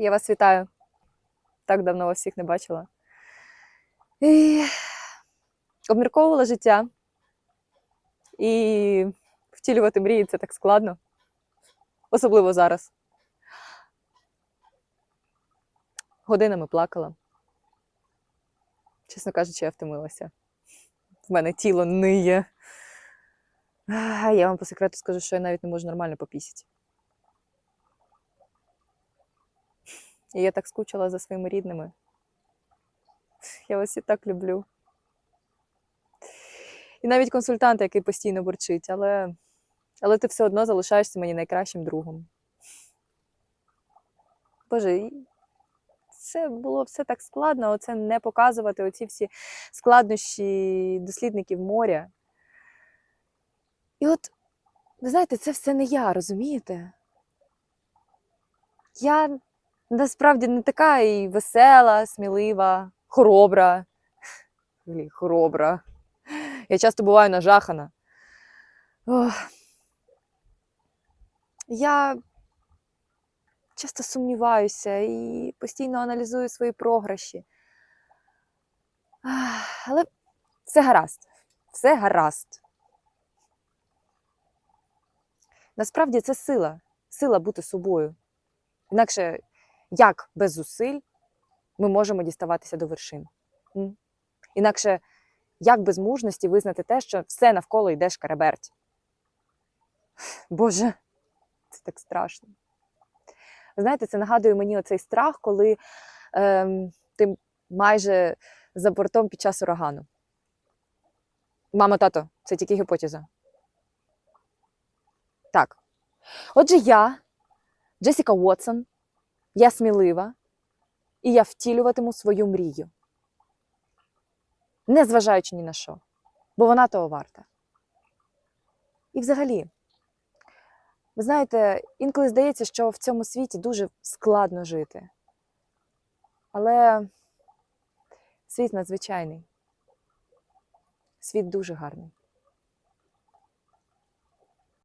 Я вас вітаю. Так давно вас всіх не бачила. І... Обмірковувала життя. І втілювати мрії це так складно. Особливо зараз. Годинами плакала. Чесно кажучи, я втомилася. В мене тіло ниє. Я вам по секрету скажу, що я навіть не можу нормально попісити. І я так скучила за своїми рідними. Я вас і так люблю. І навіть консультант, який постійно бурчить, але, але ти все одно залишаєшся мені найкращим другом. Боже, це було все так складно, оце не показувати оці всі складнощі дослідників моря. І от, ви знаєте, це все не я, розумієте? Я насправді не така і весела, смілива, хоробра. Хоробра. Я часто буваю нажахана. Ох. Я часто сумніваюся і постійно аналізую свої програші. Але все гаразд. Все гаразд. Насправді це сила, сила бути собою. Інакше, як без зусиль ми можемо діставатися до вершин? Інакше, як без мужності визнати те, що все навколо йде шкареберть? Боже, це так страшно. Знаєте, це нагадує мені оцей страх, коли ем, ти майже за бортом під час урагану. Мамо, тато, це тільки гіпотеза. Так. Отже, я, Джесіка Уотсон, я смілива, і я втілюватиму свою мрію. Незважаючи ні на що, бо вона того варта. І взагалі, ви знаєте, інколи здається, що в цьому світі дуже складно жити. Але світ надзвичайний. Світ дуже гарний.